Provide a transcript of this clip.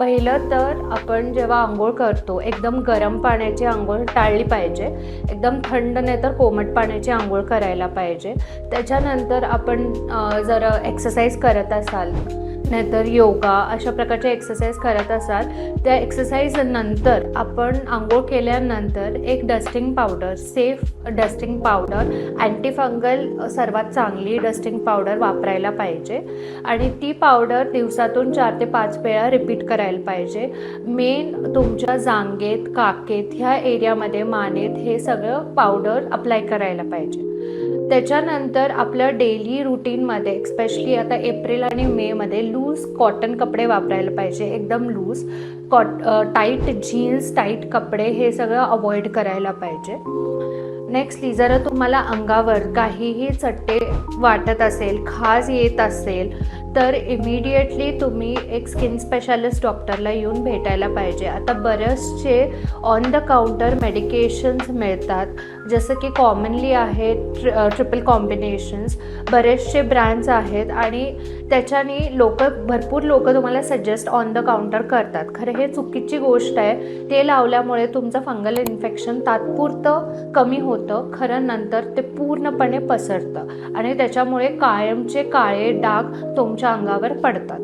पहिलं तर आपण जेव्हा आंघोळ करतो एकदम गरम पाण्याची आंघोळ टाळली पाहिजे. एकदम थंड नाही तर कोमट पाण्याची आंघोळ करायला पाहिजे. त्याच्यानंतर आपण जर एक्सरसाइज करत असाल. नाहीतर योगा अशा प्रकारचे एक्सरसाइज करत असाल त्या एक्सरसाइज नंतर आपण आंघोळ केल्यानंतर एक dusting powder safe dusting powder antifungal सर्वात चांगली डस्टिंग पावडर वापरायला पाहिजे. आणि ती पावडर दिवसातून चार ते पाच वेळा रिपीट करायला पाहिजे. मेन तुमच्या जांगेत काकेत ह्या एरियामध्ये मानेत हे सगळं पावडर अप्लाय करायला पाहिजे. त्याच्यानंतर आपलं डेली रुटीनमध्ये स्पेशली आता एप्रिल आणि मेमध्ये लूज कॉटन कपडे वापरायला पाहिजे एकदम loose cot tight jeans tight कपडे हे सगळं अवॉइड करायला पाहिजे. नेक्स्टली जर तुम्हाला अंगावर काहीही चट्टे वाटत असेल खाज येत असेल तर इमिडिएटली तुम्ही एक स्किन स्पेशालिस्ट डॉक्टरला येऊन भेटायला पाहिजे. आता बरेचसे ऑन द काउंटर मेडिकेशन्स मिळतात. जसं की कॉमनली आहे ट्र ट्रिपल कॉम्बिनेशन्स बरेचसे ब्रँड्स आहेत आणि त्याच्याने लोक भरपूर लोक तुम्हाला सजेस्ट ऑन द काउंटर करतात. खरं हे चुकीची गोष्ट आहे. ते लावल्यामुळे तुमचं फंगल इन्फेक्शन तात्पुरतं कमी होतं. खरं नंतर ते पूर्णपणे पसरतं आणि त्याच्यामुळे कायमचे काळे डाग तुमच्या अंगावर पडतात.